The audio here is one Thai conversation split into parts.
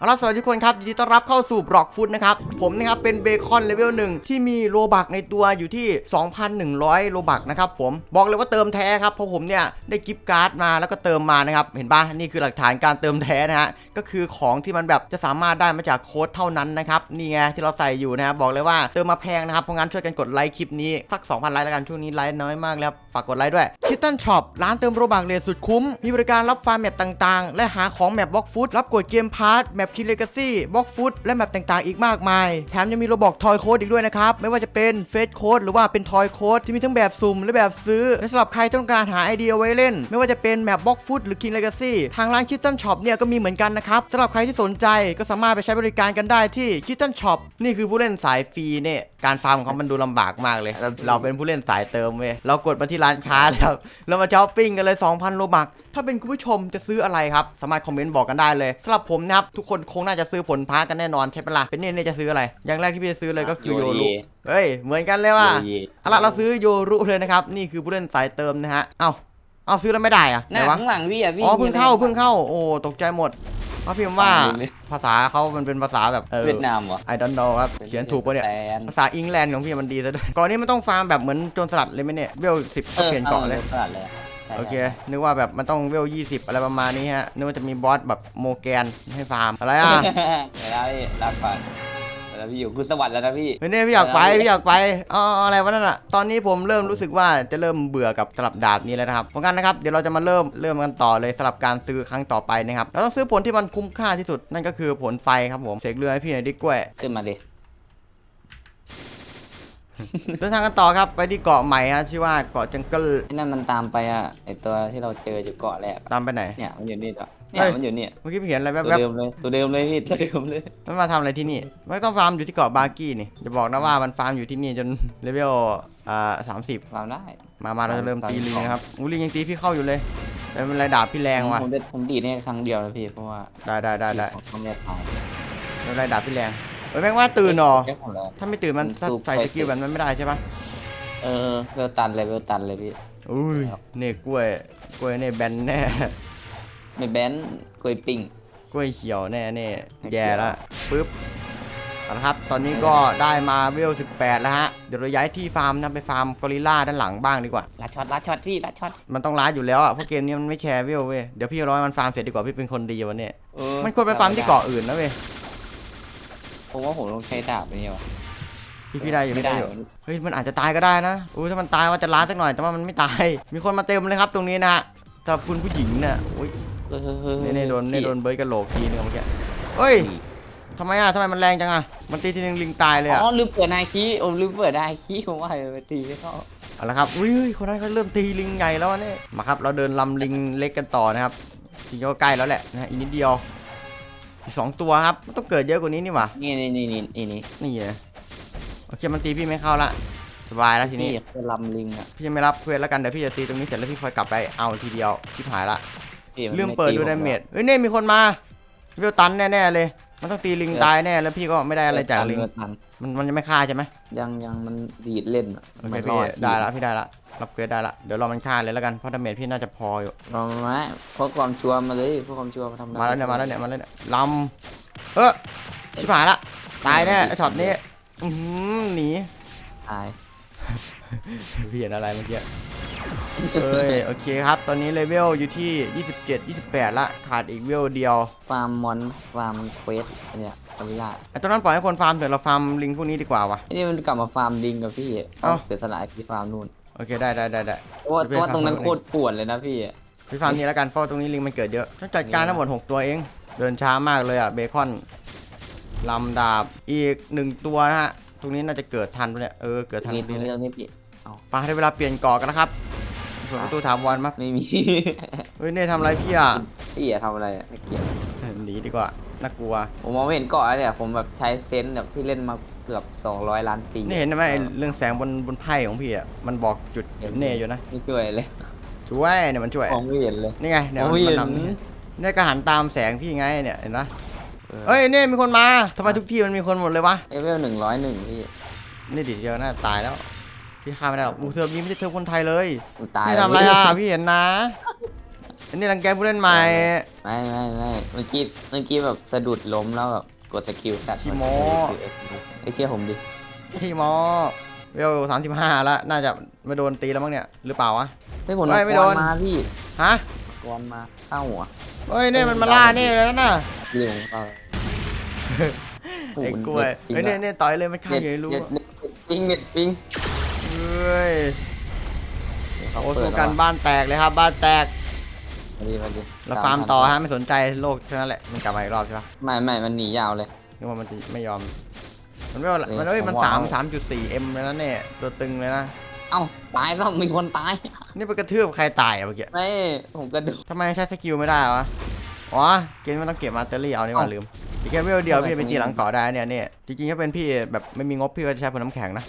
เอาล่ะสวัสดีทุกคนครับยินดีต้อนรับเข้าสู่บล็อกฟุตนะครับ ผมนะครับเป็นเบคอนเลเวลหนึ่งที่มีโลบักในตัวอยู่ที่ 2,100 โลบักนะครับผมบอกเลยว่าเติมแท้ครับเพราะผมเนี่ยได้กิฟต์การ์ดมาแล้วก็เติมมานะครับ เห็นปะนี่คือหลักฐานการเติมแท้นะฮะก็คือของที่มันแบบจะสามารถได้มาจากโค้ดเท่านั้นนะครับนี่ไงที่เราใส่อยู่นะครับบอกเลยว่าเติมมาแพงนะครับเพราะงั้นช่วยกันกดไลค์คลิปนี้สัก 2,000 ไลค์แล้วกันช่วงนี้ไลค์น้อยมากแล้วฝากกดไลค์ด้วยคิตตันช็อปร้านเติมโลบักเลทสุดคุ้มมีบริการรับฟาร์มแมปต่างๆ และหาของแมปบล็อกฟุตรับกดเกมพาร์ทแมปคินเลกาซี่บล็อกฟุตและแมปต่างๆ อีกมากมาย แถมยังมีโลบอกทอยโค้ดอีกด้วยนะครับ ไม่ว่าจะเป็นเฟสโค้ดหรือว่าเป็นทอยโค้ดที่มีทั้งแบบสุ่มและแบบซื้อ และสำหรับใครต้องการหาไอเดียไว้เล่น ไม่ว่าจะเป็นแมปบล็อกฟุตหรือคินเลกาซี่ทางร้านคิตตันช็อปเนี่ยก็มีเหมือนกันนะครับสำหรับใครที่สนใจก็สามารถไปใช้บริการกันได้ที่คิตตันช็อปนี่คือผู้เล่นสายฟรีเนี่ยการฟาร์มของเขามันดูลำบากมากเลยครับเราเป็นผู้เล่นสายเติมเว้ยเรากดมาที่ร้านค้าแล้วเรามาช้อปปิ้งกันเลย 2,000โลบักถ้าเป็นคุณผู้ชมจะซื้ออะไรครับ สามารถคอมเมนต์บอกกันได้เลยสำหรับผมนะครับ ทุกคนคงน่าจะซื้อผลพ้ากันแน่นอนใช่ปะล่ะเป็นเน่เน่จะซื้ออะไร อย่างแรกที่พี่จะซื้อเลยก็คือโยโยรุเยเฮ้ย เหมือนกันเลยว่ะโยเยเอาล่ะเราซื้อโยรุเลยนะครับ นี่คือผู้เล่นสายเติมนะฮะ เอ้า เอาซื้อแล้วไม่ได้อะไหหน้านวะข้างหลังพี่อะพี่อ๋อเพิ่งเข้าเพิ่งเข้า โอ้ตกใจหมดเขาพิมพ์ว่าฟังดูเลยภาษาเขามันเป็นภาษาแบบเออเวียดนามเหรอ I don't know ครับ เขียนถูกปะเนี่ยแสนภาษาอังกฤษของพี่มันดีซะด้วยก่อนนี้มันต้องฟาร์มแบบเหมือนโจรสลัดเลยไหมเนี่ย เวลสิบก็เปลี่ยนเกาะเลยตลาดเลยะ ใช่โอเคนึกว่าแบบมันต้องเวล 20 อะไรประมาณนี้ฮะ นึกว่าจะมีบอสแบบโมแกนให้ฟาร์ม อะไรอะเดี๋ยวแล้วพี่รับฟังเดี๋ยวแล้วพี่อยู่คุณสวัสดิ์แล้วนะพี่ เฮ้ยเนี่ยพี่อยากไปพี่อยากไปอ๋ออะไรวะนั่นอะ ตอนนี้ผมเริ่มรู้สึกว่าจะเริ่มเบื่อกับสลับดาบนี้แล้วนะครับเพราะงั้นนะครับ เดี๋ยวเราจะมาเริ่มเริ่มกันต่อเลยสลับการซื้อครั้งต่อไปนะครับ เราต้องซื้อผลที่มันคุ้มค่าที่สุดนั่นก็คือผลไฟครับผม เสกเรือให้พี่หน่อยดิกล้วย ขึ้นมาดิ เดินทางกันต่อครับไปที่เกาะใหม่ฮะชื่อว่าเกาะจังเกิลไอ้นั่นมันตามไปอะไอตัวที่เราเจออยู่เกาะแรกอะตามไปไหน เนี่ยมันอยู่นี่ตัวเนี่เฮ้ยย มันอยู่เนี่ยเมื่อกี้พี่เห็นอะไรตัวแวบเดิมเลยตัวเดิมเลยพี่ตัวเดิมเลยๆมันมาทำอะไรที่นี่ไม่ต้องฟาร์มอยู่ที่เกาะบาร์กี้นี่จะบอกนะว่ามันฟาร์มอยู่ที่นี่จนเลเวลอ่าสามสิบ เราได้มามาเราจะเริ่มตีลิงนะครับอูลิงยังตีพี่เข้าอยู่เลยแต่เป็นไรดาบพี่แรงว่ะ ผมจะผมดีดเนี่ยครั้งเดียวนะพี่เพราะว่าได้ได้ได้ได้ผมไม่ได้ทำเป็นไรดาบพี่แรง เอ้ยแม่งว่าตื่นหรอ แค่ผมแล้วถ้าไม่ตื่นมันมันสู้ใส่สกิลมันมันไม่ได้ใช่ปะเออเวลตันเลยเวลตันเลยพี่ อุ้ยเนี่ยกล้วย กล้วยเนี่ยแบนแน่ ไม่แบนกล้วยปิ้ง กล้วยเขียวแน่แน่ไม่เกี่ยวแย่ละปึ๊บเอาละครับ ตอนนี้ก็ได้มาเวล 18 แล้วฮะ เดี๋ยวเราย้ายที่ฟาร์มนะไปฟาร์มกอริลล่าด้านหลังบ้างดีกว่า ลัดช็อตลัดช็อตพี่ลัดช็อตมันต้องล้าอยู่แล้วอะเพราะเกมนี้มันไม่แชร์เวลเว้ย เดี๋ยวพี่ร้อยมันฟาร์มเสร็จดีกว่าพี่เป็นคนดีวันนี้ เออมันควรไปฟาร์มที่เกาะอื่นนะเว้ย ผมว่าผมต้องใช้ดาบนี่วะพี่พี่ได้อยู่ไม่ได้อยู่วะเฮ้ยมันอาจจะตายก็ได้นะอุ้ยถ้ามันตายว่าจะล้าสักหน่อยแต่ว่ามันไม่ตาย มีคนมาเต็มเลยครับตรงนี้นะฮะสำหรับคุณผู้หญิงเนี่ยอุ้ยเออเออเออเน่เน่โดนเน่โดนเบิร์ดกระโหลกทีนึงเมื่อกี้เฮ้ยทำไมอะทำไมมันแรงจังอะมันตีทีนึงลิงตายเลยอะอ๋อลืมเปิดนายคีโอ้ลืมเปิดนายคีผมว่าไปตีไม่เข้าเอาละครับอุ้ยคนนั้นเขาเริ่มตีลิงใหญ่แล้วเนี่ยมาครับ เราเดินลำลิงเล็กกันต่อนะครับทีนี้ก็ใกล้แล้วแหละนะฮะอีกนิดเดียว อีกสองตัวครับมันต้องเกิดเยอะกว่านี้นี่หว่านี่นี่นี่นี่นี่นี่นี่ไงโอเคมันตีพี่ไม่เข้าละสบายแล้วทีนี้ นี่คือลำลิงอะพี่ยังไม่รับเควสแล้วกันเดี๋ยวพี่จะตีตรงนี้เสร็จแล้วพี่ค่อยกลับไปเอาทีเดียวชิบหายละพี่นลืมเปิดดูไตีดาผเมจเอ้ยเน่มีคนมาเวลตันแน่ๆเลย มันต้องตีลิงตายแน่แล้วพี่ก็ไม่ได้อะไรจากลิงเปิดทันมันมันจะไม่ฆ่าใช่ไหมยังยังมันดีดเล่นอะโอเคมันรพี่อได้ละพี่ได้ละรับเควสได้ละเดี๋ยวรอมันฆ่าเลยแล้วกันเพราะดาเมจพี่น่าจะพออยู่รอมาไหมเพราะความชัวร์มาเลยเพราะความชัวร์มาทำมาแล้วเนี่ยมาแล้วเนี่ยมาแล้วเนี่ยลำเออชิบหายละตายแน่ไอ้ช็อตนี้อื้อหือหนีตาย พี่เห็นอะไรเมื่อกี้ เอ้ยโอเคครับ ตอนนี้เลเวลอยู่ที่ 27 28 ละ ขาดอีกเวลเดียว ฟาร์มมอนฟาร์มเควสอันเนี้ยกอริลลาไอ้ตอนนั้นปล่อยให้คนฟาร์มเถอะเราฟาร์มลิงพวกนี้ดีกว่าวะ ไอ้นี่มันกลับมาฟาร์มลิงกับพี่เอ้า เสียสละที่ฟาร์มนู่นโอเคได้ได้ได้ได้เพราะว่าไปเพราะว่าตรงนั้นฟาร์มโคตรป่วนเลยนะพี่พี่ฟาร์มนี้แล้วกันเพราะว่าตรงนี้ลิงมันเกิดเยอะต้องจัดการทั้งหมด 6 ตัวเอง เดินช้ามากเลยอะเบคอนลำดาบอีกหนึ่งตัวนะฮะตรงนี้น่าจะเกิดทันปะเนี่ยเออเกิดทันนี่พอดีเลยเรื่องนี้พี่ไปได้เวลาเปลี่ยนเกาะกันนะครับ เปิดประตูถามวันมาไม่มีเฮ้ยเน่ทำอะไรพี่อะพี่อย่าทำอะไรอะไม่เกี่ยวหนีดีกว่าน่ากลัวผมมองไม่เห็นเกาะแล้วเนี่ยผมแบบใช้เซนส์แบบที่เล่นมาเกือบ 200 ล้านปีนี่เห็นไหมไอ้เรื่องแสงบนบนไพ่ของพี่อะมันบอกจุดเน่อยู่นะไม่ช่วยเลยช่วยเนี่ยมันช่วยมองไม่เห็นเลยนี่ไงเนี่ยมองมันไม่เห็มันนนำนี่เนี่ยก็หันตามแสงพี่ไงเนี่ยเห็นปะเอ้ยเนี่ยมีคนมาทำไมทุกที่มันมีคนหมดเลยวะเลเวลหนึ่งร้อยหนึ่งพี่นี่ดิเจอหน้าตายแล้ว พี่ฆ่าไม่ได้หรอกมูเทอร์นี้ไม่ใช่เทอร์คนไทยเลยมันตายนี่ทำอะไรอะพี่เห็นนะอันนี้รังแกผู้เล่นใหม่ไม่ไม่ไม่เมื่อกี้เมื่อกี้แบบสะดุดล้มแล้วแบบกดสกิลสัตว์ขี้โม้ไอ้เชื่อผมดิพี่หมอเวลสามสิบห้าแล้วน่าจะไม่โดนตีแล้วมั้งเนี่ยหรือเปล่าวะไม่ผลเฮ้ยไม่โดนมาพี่ฮะกวนมาเข้าหัวเฮ้ยเนี่ยมันมาล่านี่เลยนะเรื่องเปล่าไอ้กล้วยเฮ้ยเนี่ยเนี่ยต่อยเลยมันฆ่าเน็ตอยู่ให้รู้เน็ตเน็ตปิงเน็ตปิงเฮ้ ยเขาโอ้เปิสู้ดกันแล้วบ้านแตกเลยครับ บ้านแตกมาดิมาดิเราฟาร์มต่อฮะไม่สนใจโลกเท่านั้นแหละมันกลับมาอีกรอบใช่ปะไม่ไม่มันหนียาวเลยนึกว่ามันจะไม่ยอม มันไม่ว่าเอ้ยมันเอ้ยมันผมว่าสามเอาสามจุดสี่เอ็มเลยนะเนี่ยตัวตึงเลยนะเอ้าตายต้องมีคนตายนี่ไปกระทืบใครตายอะเมื่อกี้ไม่ผมกระดูกทำไมใช้สกิลไม่ได้วะอ๋อเกมมันต้องเก็บมาเตอรี่เอานี่หว่าเอ้าลืมอีกแค่เวลเดียวทำไมพี่ไปตรงนี้ตีหลังเกาะได้เนี่ยเนี่ยจริงๆถ้าเป็นพี่แบบไม่มีงบพี่ก็จะใช้ผลน้ำแข็งนะ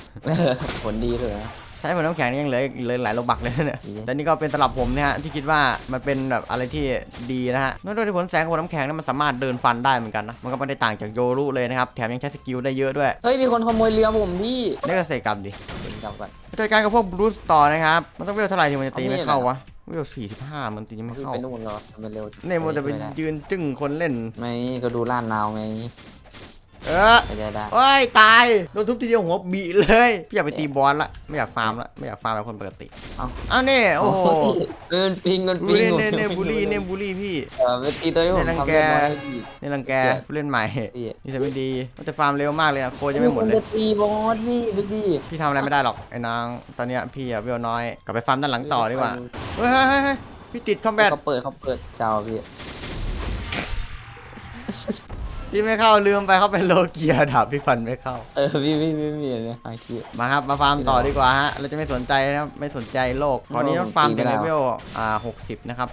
ผลดีเลยนะ ใช้ผลน้ำแข็งนี่ยังเหลือเหลือหลายโลบักเลยเนี่ยดีแต่นี่ก็เป็นสำหรับผมเนี่ยฮะที่คิดว่ามันเป็นแบบอะไรที่ดีนะฮะด้วยที่ผลแสงของผลน้ำแข็งนั้นมันสามารถเดินฟันได้เหมือนกันนะมันก็ไม่ได้ต่างจากโยรุเลยนะครับแถมยังใช้สกิลได้เยอะด้วยเฮ้ยมีคนขโมยเรือผมพี่นี่ก็เสกกรรมดิเป็นกลับก่อนจัดการกับพวกบรูสต่อนะครับมันต้องเวลเท่าไหร่ถึงมันจะตีเอามีไม่ดเข้าเหรอวะเวล45มันตีไม่พี่เข้าไปนู่นเหรอทำไมเร็วเนี่ยมันจะไปม่ด้ยืนจึ้งคนเล่นไม่ก็ดูล้านนาวไง เออไม่ได้ได้เอ้ยตายโดนทุบทีเดียวหัวบีเลยพี่อยากไปตีบอสละไม่อยากฟาร์มละไม่อยากฟาร์มแบบคนปกติเอ้าเอาเนี่ยโอ้โหเอินปิงเงินบูปิลงลี่เนี่ยเนี่ยบูลลี่เนี่ยบูลลี่พี่ เออไปตีตัวที่ผมเนี่ยรังทำแกเรียบร้อยให้พี่นี่รังแกผู้เล่นใหม่พี่นี่จะไม่ดีมันจะฟาร์มเร็วมากเลยอะโคจะไม่หมดเลนย จะตีบอสพี่ดูดิพี่ทำอะไรไม่ได้หรอกไอ้นางตอนเนี้ยพี่อะเวลน้อยกลับไปฟาร์มด้านหลังต่อดีกว่าเฮ้ยเฮ้ยเฮ้ยเฮ้ยพี่ติดคอมแบทเขาเปิดเขาเปิดเจ้าพี่ พี่ไม่เข้าลืมไปเขาเป็นโลเกียดาบพี่ฟันไม่เข้า เออพี่พี่พี่พี่เนี่ยไอ้ขี้มาครับมาฟาร์มต่อดีกว่าฮะเราจะไม่สนใจนะครับไม่สนใจโลกตอนนี้ต้องฟาร์มถึงเลเวลอ่าหกสิบนะครับ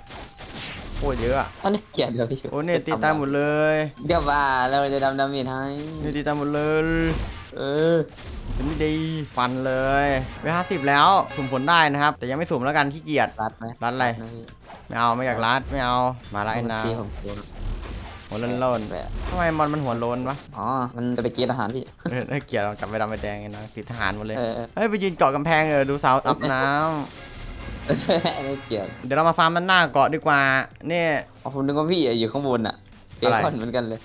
โคตรเยอะอะอันนี้เกลียดเลยพี่โอ้เนี่ยตีตายหมดเลยเดี๋ยวว่าเราจะดำดำมินให้เนี่ยตีตายหมดเลย เออสิไม่ดีฟันเลยเวลห้าสิบแล้วสุ่มผลได้นะครับ แต่ยังไม่สุ่มแล้วกันขี้เกียจรัดไหมรัดอะไรนะพี่ไม่เอาไม่อยากรัดไม่เอามาละไอ้นาตีผมกลัว หัวโล้นแบบๆทำไมมันมันหัวโล้นวะอ๋อ มันจะไปเกณฑ์อาหารพี่ เออน่าเกลียดเราจับไปดำไปแดงไงนะติดทหารหมดเลยเออเออ เฮ้ยไปยืนเกาะกำแพงเออดูสาวอาบน้ำอันนี้เกลียดเดี๋ยวเรามาฟาร์มด้านหน้าเกาะดีกว่าเนี่ย อ๋อผมนึกว่าพี่อยู่ข้างบนอะเบอะไร คอนเหมือนกันเลย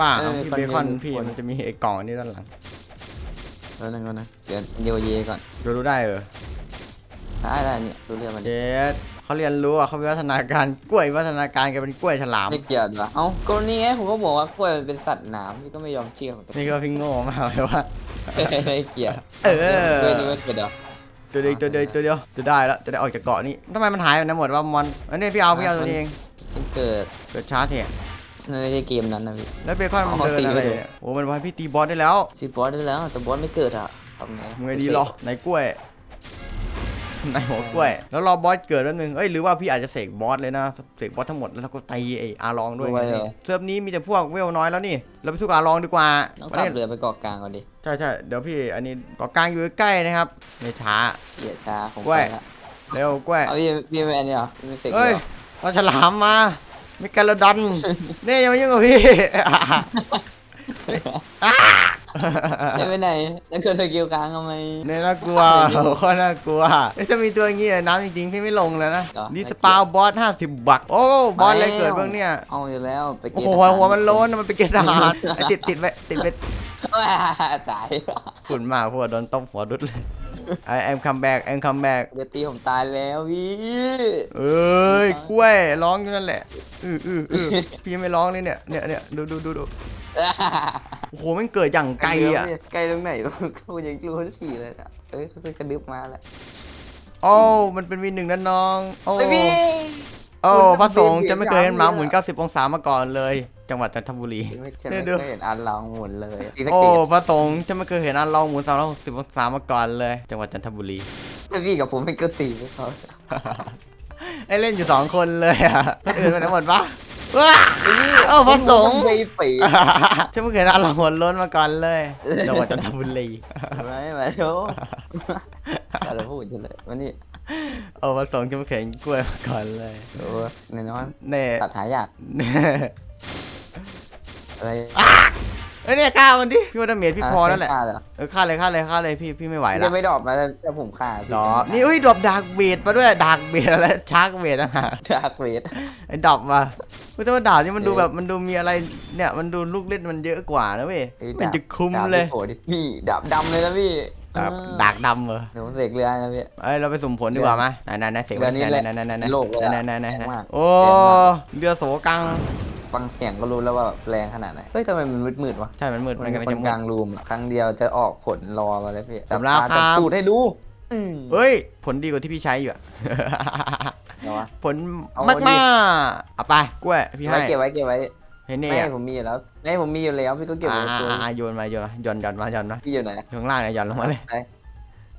บ้าเออพี่คอนเบเทนต์คอนพี่คนมันจะมีไอ้กล่องอันนี้ด้านหลังแล้วนั่นก็นะเดี๋ยวเดียวเยก่อนดูรู้ได้เออได้ได้เนี่ยดูเรื่องมันเด็ด เขาเรียนรู้อะเขาวิวัฒนาการกล้วยวิวัฒนาการแกเป็นกล้วยฉลาม ไม่เกลียดวะเอ้าก็นี่ไงผมก็บอกว่ากล้วยมันเป็นสัตว์น้ำพี่ก็ไม่ยอมเชื่อผมนี่ก็พี่โง่มากเลยว่า ไม่เกลียดเออ กล้วยนี่ไม่เกลียดเหรอตัวเดียวตัวเดียวตัวเดียวจะได้แล้วจะได้ออกจากเกาะนี้ทำไมมันหายไปไหนหมดว่ามอนอันนี้พี่เอาพี่เอาตัวนี้เองมันเกิดเกิดช้าเถอะในเกมนั้นนะพี่แล้วเบคอนมันเอาเดินตีอะไรไปดูเนี่ยโอ้มันบอกให้พี่ตีบอสได้แล้วซีบอสได้แล้วแต่บอสไม่เกิดอะทำไงมึงไงดีหรอไหนกล้วย ไหนหัวกล้วย แล้วรอบอสเกิดแป๊บนึงเอ้ยหรือว่าพี่อาจจะเสกบอสเลยนะเสกบอสทั้งหมดแล้วเราก็ตีไอ้อาลองด้วยไงเซิร์ฟนี้มีแต่พวกเวลน้อยแล้วนี่ เราไปสู้กับอาลองดีกว่าต้องวันขันี้บเรือไปเกาะกลางก่อนดิใช่ใช่เดี๋ยวพี่อันนี้เกาะกลางอยู่ใกล้ๆนะครับไม่ช้าเกลียดช้าผมกล้วยไปละเร็วกล้วย เอาพี่พี่ไม่อันนี้เหรอพี่ไม่เสกเฮ้ยเหรอเอาฉลามมาไม่กาลดอนนี่อย่ามายุ่งกับพี่ ไม่ไปไหนแล้วเกิดสกิลกลางทำไม เนี่ยน่ากลัวโคตรน่ากลัวเอ้ยถ้ามีตัวอย่างงี้น้ำจริงๆ พี่ไม่ลงเลยนะเหรอ นี่สปาวบอส50บัก โอ้บอสอะไรเกิดเบื้องเนี่ย เอาอยู่แล้วไปเกโอ้ณโหฑ์หัวทหารหัวมันโล้นนะมันเป็นเกณฑ์ทหารไอ้ติดติดไว้ติดไว้ว้าตายฝุ่นมากพวกโดนต้มหัวดุดเลย ไอแอมคัมแบกแอมคัมแบกเดี๋ยวตีผมตายแล้วพี่เอ้ยกล้วยร้องอยู่นั่นแหละอืออืออือพี่ไม่ร้องเลยเนี่ยเนี่ยเนี่ยดูดูดูดูโอ้โหมันเกิดอย่างไกลอะไกลตรงไหนพูดยังกลัวขี่เลยอะเอ้ยคือกระดึบมาแล้วโอ้มันเป็นวีหนึ่งนั่นน้องโอ้เฮ้ยพี่ โอ้คุณพระสงฆ์เปลี่ยนจะไม่เคยเห็นหมายามหมุนเลยอะ90 องศามาก่อนเลย จังหวัดจันทบุรี ไม่ใช่เนี่ไม่ยดูเคยเห็นอันลองหมุนเลยตีตะโอ้เกียบพระสงฆ์จะไม่เคยเห็นอันลองหมุน 360 องศามาก่อนเลย จังหวัดจันทบุรีแล้วพี่กับผมไม่ก็ตีไม่เขาไอ้เล่นอยู่สองคนเลยอะคนอื่นไปไหนหมดปะว้าเอ้าพระสงฆ์ไปปีจะไม่เคยเห็นอันลองหัวล้นมาก่อนเลย จังหวัดจันทบุรี ไม่มาโชว์อะไรพูดอยู่เลยวันนี้ โอ้พระสงฆ์จะไม่เคยเห็นกล้วยมาก่อนเลยโอ้แน่นอนเน่ตัดหายากเน่อะไร เอ้ยเนี่ยฆ่ามันดิพี่ว่าดาเมจพี่พอแล้วแหละฆ่าเลยเหรอเออฆ่าเลยฆ่าเลยฆ่าเลยพี่พี่ไม่ไหวพี่ละจะไม่ดรอปนะถ้าผมฆ่าพี่ดอกนี่เอ้ยดรอปดาร์กเบดมาด้วยดาร์กเบดอะไรชาร์กเบดนะฮะดาร์กเวทไอ้ดรอปมาเฮ้ยแต่ว่าดาบนี่มันดูเออแบบมันดูมีอะไรเนี่ยมันดูลูกเล่นมันเยอะกว่านะเว้ยเอ้ยมันจะคุ้มดาบเลยโหดิพี่ดาบดำเลยนะพี่ดาบเออดากดำเหรอเดี๋ยวผมเสกเรือนะพี่เอ้ยเราไปสุ่มผลดีกว่าไหมไหนไหนไหนเสียงเรือนี้แหละไหนไหนไหนไหนโลกเลยอะไหนไหนไหนแรงมากโอ้เรือโสกัง ฟังเสียงก็รู้แล้วว่าแบบแรงขนาดไหน เฮ้ยทำไมมันมืดๆวะใช่ มันมืด มัมันนกำลังคจะนมืกด ลางรูมอะครั้งเดียวจะออกผลรอมาเลยพี่สำราญจัครับสูตรให้ดูอืมเอ้ย ผลดีกว่าที่พี่ใช้อยู่อะเดี๋ยววะ ผลเอามากดิ มากเอาไปกล้วยพี่ไว้ให้เก็บไว้เก็บไว้เห็นนี่ไม่อะผมมีอยู่แล้วไม่ผมมีอยู่แล้วพี่ก็เก็บอ่าไว้ในตัวอ่าอ่าโยนมาโยนมาหย่อนหย่อนมาหย่อนมาพี่อยู่ไหน อยู่ข้างล่างเนี่ยหย่อนลงมาเลยไป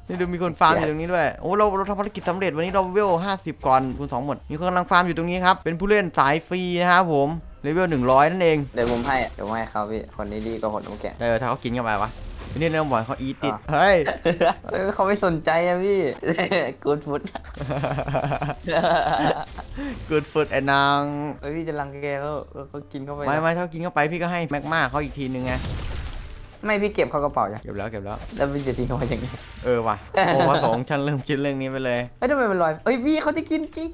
นี่ดูมีคนฟาร์มอยู่ตรงนี้ด้วยโอ้เราเราทำภารกิจสำเร็จวันนี้เราเวล50 ก่อนคูณ2หมดมีคนกำลังฟาร์มอยู่ตรงนี้ครับเป็นผู้เล่นสายฟรีนะครับผม เลเวล100นั่นเองเดี๋ยวผมให้เดี๋ยวผมให้เขาพี่คนนี้ดีกว่าคนน้ำแข็งเออถ้าเขากินเข้าไปวะนี่เรื่องบ่อยเขาอีติดอะเฮ้ยเออเขาไม่สนใจอะพี่กูดฟุต good food ไอ้นางเฮ้ยพี่จะรังแกเขาเขากินเข้าไปไม่ไม่ถ้ากินเข้าไปพี่ก็ให้แม็กมาเขาอีกทีนึงไงไม่พี่เก็บเข้ากระเป๋าจ้ะเก็บแล้วเก็บแล้วแล้วพี่จะทิ้งเขาไว้อย่างนี้เออว่ะโอ้พระสงฆ์ฉันเริ่มคิดเรื่องนี้ไปเลยเฮ้ยทำไมมันลอยเฮ้ยพี่เขาจะกินจริง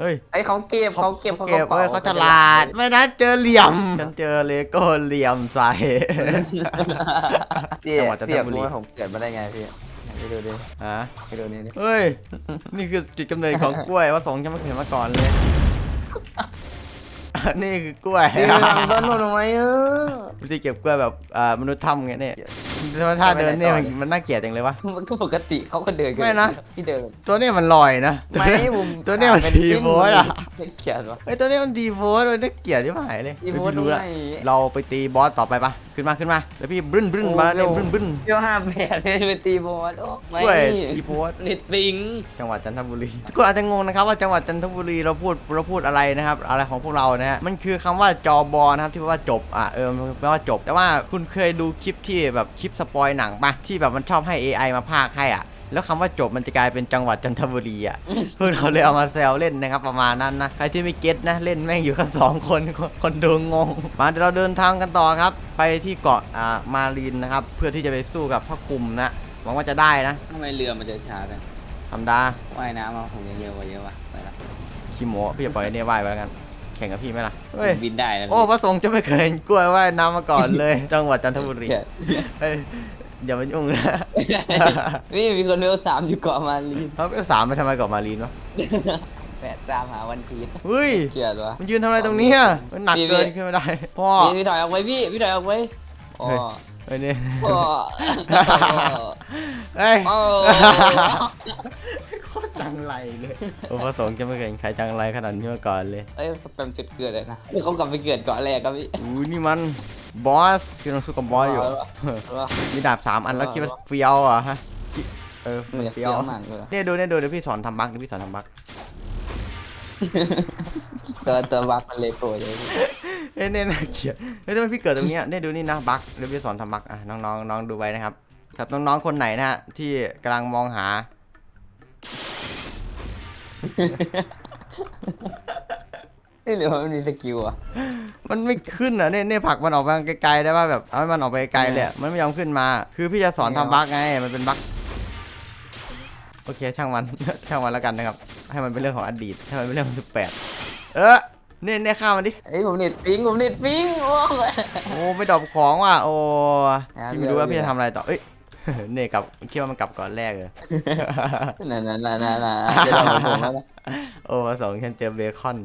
เฮ้ยไอ้ยเขาเก็บเขาเก็บเขาเก็บกระป๋เอ้ยเขาฉลาด ไม่นะเจอเหลี่ยม ฉันเจอเลโก้เหลี่ยมใส่พี่จังหวัดจันทพี่อยากบุรีรู้ว่าผมเกิดมาได้ไงพี่ไหนไปดูดิฮะไปดูนี่ดิเฮ้ย นี่คือจุดกำเนิดของกล้วยว่าสองฉันไม่เคยเห็นมาก่อนเลย นี่คือกล้วยพี่ไปทำต้นนู่นทำไมเออวิธีเก็บกล้วยแบบอ่ามนุษย์ถ้ำไงเนี่ยแต่ว่าถ้าเดินเนี่ยมันมันน่าเกลียดจังเลยวะ มันก็ปกติเขาก็เดินกัไม่นะพี่เดินตัวเนี้มันลอยนะไม่ผมตัวเนี้มันเป็ดีโพสอะไม่เขียนวะเฮ้ยตัวนี้มันดีโพสมันน่าเกลียดที่หายเลยดีโพสไม่รู้ละทำไมเราไปตีบอสต่อไปปะขึ้นมาขึ้นมาเดี๋ยวพี่บึ้นบึ้นมาแล้วเนี่ยบึ้นบึ้นเที่ยวห้าแปดไม่ไปตีบอลโอ้ไม่กล้วยดีโพสเน็ตปิงจังหวัดจันทบุรีทุกคนอาจจะงงนะครับว่าจังหวัดจันทบุรีเราพูดเราพูดอะไรนะครับ อะไรของพวกเรานะฮะมันคือคำว่าจอบอนะครับที่แปลว่าจบอะเออมันแปลว่าจบ แต่ว่าคุณเคยดูคลิปที่แบบคลิปสปอยหนังปะที่แบบมันชอบให้ AI มาพากย์ให้อะ แล้วคำว่าจบมันจะกลายเป็นจังหวัดจันทบุรีอะพวกเราเลยเอามาแซวเล่นนะครับประมาณนั้นนะใครที่ไม่เก็ตนะเล่นแม่งอยู่กันสองคนคนคนดูงงมาเดี๋ยวเราเดินทางกันต่อครับ ไปที่เกาะอ่ามารีนนะครับ เพื่อที่จะไปสู้กับพระกลุ่มนะหวังว่าจะได้นะทำไมเรือมันจะช้าจังธรรมดาว่ายน้ำมาผมยังเยอะกว่าเยอะว่ะไปละขี้โม้พี่จะปล่อยเนี่ยว่ายไปแล้วกันแข่งกับพี่ไหมล่ะเฮ้ยบินได้แล้วโอ้พระสงฆ์จะไม่เคยเห็นกล้วยว่ายน้ำมาก่อนเลย จังหวัดจันทบุรีเฮ้ย อย่ามายุ่งนะนี่มีคนเวลสามอยู่เกาะมาลีนเขาไปสามไปทำไมกับมารีนวะแปดตามหาวันพีชเฮ้ยเกลียดวะมันยืนทำอะไรตรงเนี้ยมันหนักพี่เกินพี่ขึ้นไม่ได้พ่อพี่พี่ถอยออกไว้พี่พี่ถอยออกไว้อ๋อเฮ้ยเฮ้ยนี่พ่อเฮ้ยโอ้โคตรจังไรเลยโอ้พระสงฆ์จะไม่เคยเห็นใครจังไรขนาดนี้มาก่อนเลยเอ้ยแปมจุดเกิดเลยนะเขากลับไปเกิดเกาะแรกครับพี่อู้นี่มัน บอสคือต้องสู้กับบอสอยู่ มีดาบสามอันแล้วคิดว่าเฟี้ยวเหรอะฮะคิดเออมันจะเฟี้เฟี้ยยววมากเลยเนี่ยดูเนี่ยดูเดี๋ยวพี่สอนทำบั๊กเดี๋ยวพี่สอนทำบั๊กตัวตัวบักมันเลยโผล่เลยพี่เอ้ยเนี่ยน่าเกลียดเฮ้ยทำไมพี่เกิดตรงเนี้ยเนี่ยดูนี่นะบั๊กเดี๋ยวพี่สอนทำบั๊กอะน้องๆน้องดูไว้นะครับครับน้องๆคนไหนนะฮะที่กำลังมองหา นี่หรือว่ามันมีสกิลอะมันไม่ขึ้นอะเนี่ยเนี่ยผลักมันออกไปไกลๆได้ป่ะแบบเอาให้มันออกไปไกลเลยอะมันไม่ยอมขึ้นมา คือพี่จะสอนทำบั๊กไงมันเป็นบั๊กโอเคช่างมัน ช่างมันแล้วกันนะครับ ให้มันเป็นเรื่องของอดีตให้มันเป็นเรื่องของสิบแปดเออเนี่ยเนี่ยข้ามมันดิเอ้ยผมเน็ตปิงผมเน็ตปิงโอ้ย โอ้ไม่ดรอปของว่ะโอ้อะพี่ไม่รู้ว่าเรื่พี่องจะทำอะไรต่อเอ้ย เนี่ยกลับคิดว่ามันกลับก่อนแรกเลยนั่นนั่นนั่นนั่นนั่นจะโดนผมแล้วนะโอ้มาสองฉันเจอเบคอน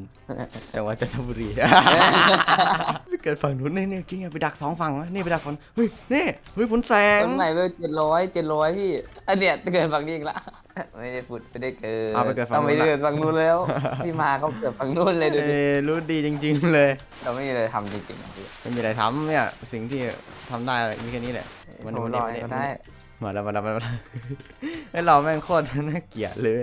จังหวัดจันทบุรีไม่เกิดฝั่งนู้นนี่นี่จริงอะไปดักสองฝั่งวะนี่ไปดักฝั่งเฮ้ยนี่เฮ้ยผลแสงต้นใหม่ไปเจ็ดร้อยเจ็ดร้อยพี่อันเนี้ยเกิดฝั่งนี้อีกละไม่ได้พูดไม่ได้เกิดเอาไปเกิดฝั่งต้องไปนู้นละเกิดฝั่งนู้นแล้วที่มาเขาเกิดฝั่งนู้นเลยดูดิเอ้ยรู้ดีจริง ๆ เลย เราไม่มีอะไรทำจริงๆนะพี่ไม่มีอะไรทำเนี่ยสิ่งที่ทำได้มีแค่นี้แหละ วันนี้ผมวันรนี้อวันนี้ก็ได้มาแล้วมาแล้วมาแล้วไอ้ยเราแม่งโคตรน่าเกลียดเลย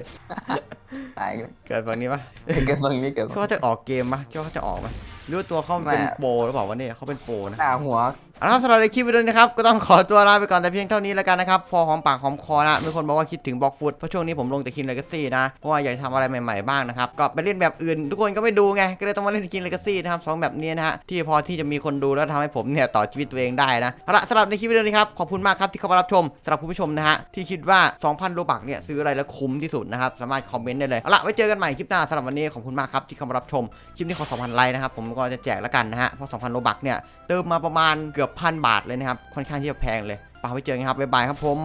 ตายเลยเกิดฝั่งนี้ปะเกิดฝั่งนี้เกิดคิดว่าจะออกเกมปะคิดว่าเขาจะออกไหมหรือว่าตัวเขาเป็นไม่อะโปรหรือเปล่าวะเนี่ยเขาเป็นโปรนะหน้าหัว เอาละครับสำหรับในคลิปวิดีโอนี้นะครับก็ต้องขอตัวลาไปก่อนแต่เพียงเท่านี้แล้วกันนะครับพอหอมปากหอมคอนะมีคนบอกว่าคิดถึงบล็อกฟุตเพราะช่วงนี้ผมลงแต่คิมเลกาซี่นะเพราะว่าอยากทำอะไรใหม่ๆบ้างนะครับก็ไปเล่นแบบอื่น ทุกคนก็ไม่ดูไงก็เลยต้องมาเล่นคิมเลกาซี่นะครับสองแบบนี้นะฮะที่พอที่จะมีคนดูแล้วทำให้ผมเนี่ยต่อชีวิตตัวเองได้นะเอาละสำหรับในคลิปวิดีโอนี้ครับขอบคุณมากครับที่เข้ามารับชมสำหรับคุณผู้ชมนะฮะที่คิดว่า 2,000โลบักเนี่ยซื้ออะไรแล้วคุ้มที่สุดนะครับสามารถคอมเมนต์ได้เลยเอาละไว้เจอกันใหม่คลิปหน้าสำหรับวันนี้ขอบคุณมากครับที่เข้ามารับชมคลิปนี้ขอ2,000ไลค์นะครับผมก็จะแจกแล้วกันนะฮะเพราะ2,000โลบักเนี่ยเติมมาประมาณเกือบอบพันบาทเลยนะครับ ค่อนข้างที่จะแพงเลยไปไว้เจอกันครับบ๊ายบายครับผม